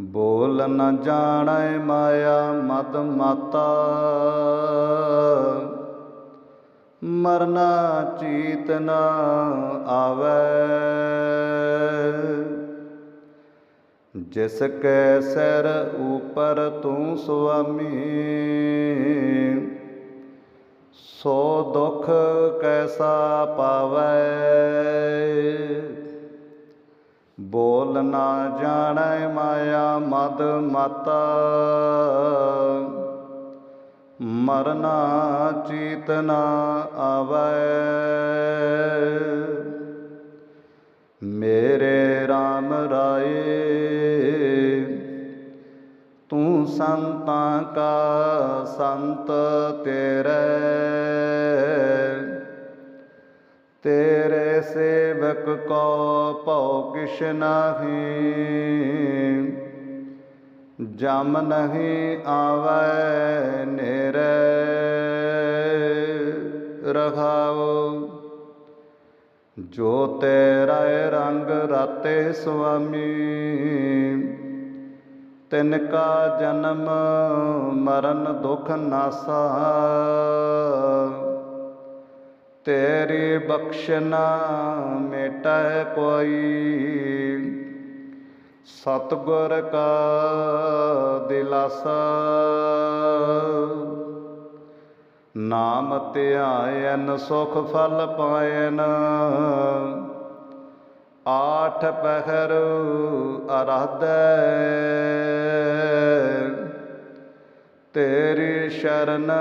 ਬੋਲ ਨ ਜਾਣੈ ਮਾਇਆ ਮਦ ਮਾਤਾ। ਮਰਨਾ ਚੀਤ ਨ ਆਵੈ। ਜਿਸ ਕੈ ਸਿਰ ਉਪਰ ਤੂੰ ਸੁਆਮੀ, ਸੋ ਦੁਖ ਕੈਸਾ ਪਾ ਬੋਲ ਨਾ ਜਾਣੈ ਮਾਇਆ ਮਦ ਮਾਤਾ। ਮਰਨਾ ਚੀਤ ਨਾ ਆਵੈ। ਮੇਰੇ RAM ਰਾਏ, ਤੂੰ ਸੰਤਾਂ ਕਾ ਸੰਤ ਤੇਰੇ। ਤੇਰੇ ਸੇਵਕ ਕੋ ਭਉ ਕਿਛ ਨਾਹੀ। ਜਮ ਨਹੀਂ ਆਵੈ ਨੇਰੇ ਰਖਾਓ ਜੋ ਤੇਰਾ ਰੰਗ ਰਾਤੇ ਸੁਆਮੀ, ਤਿਨ ਕਾ ਜਨਮ ਮਰਨ ਦੁਖ ਨਾਸਾ। ਤੇਰੀ ਬਖਸ਼ਨਾ ਮੇਟੈ ਕੋਈ। ਸਤਗੁਰ ਕਾ ਦਿਲਾਸਾ। ਨਾਮ ਧਿਆਇਨ ਸੁਖ ਫਲ ਪਾਇਨ ਆਠ ਪਹਿਰ ਅਰਾਧੈ। ਸ਼ਰਨ,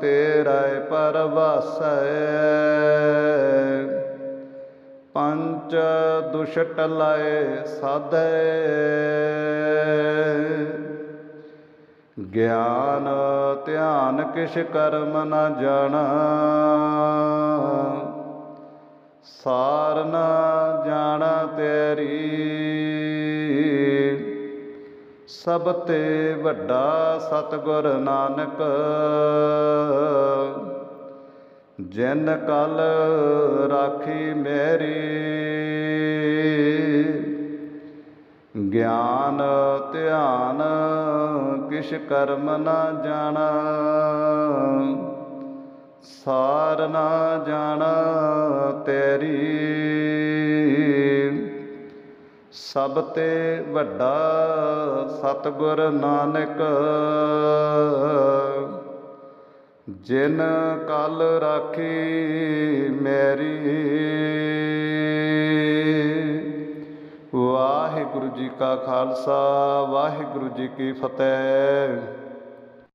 ਤੇਰਾ ਪਰਵਾਸੈ। ਪੰਚ ਦੁਸ਼ਟ ਲਾਏ ਸਾਧੈ। ਗਿਆਨ, ਧਿਆਨ ਕਿਛ ਕਰਮ ਨਾ ਜਾਣਾ। ਸਾਰ ਨਾ ਜਾਣਾ ਤੇਰੀ ਸਭ ਤੇ ਵੱਡਾ ਸਤਗੁਰ ਨਾਨਕ। ਜਿਨ ਕਲ ਰਾਖੀ ਮੇਰੀ, ਗਿਆਨ ਧਿਆਨ ਕਿਛ ਕਰਮ ਨਾ ਜਾਣਾ। ਸਾਰ ਨਾ ਜਾਣਾ ਤੇਰੀ ਸਭ ਤੇ ਵੱਡਾ ਸਤਗੁਰ ਨਾਨਕ। ਜਿਨ ਕਲ ਰਾਖੀ ਮੇਰੀ। ਵਾਹਿਗੁਰੂ ਜੀ ਕਾ ਖਾਲਸਾ, ਵਾਹਿਗੁਰੂ ਜੀ ਕੀ ਫਤਿਹ।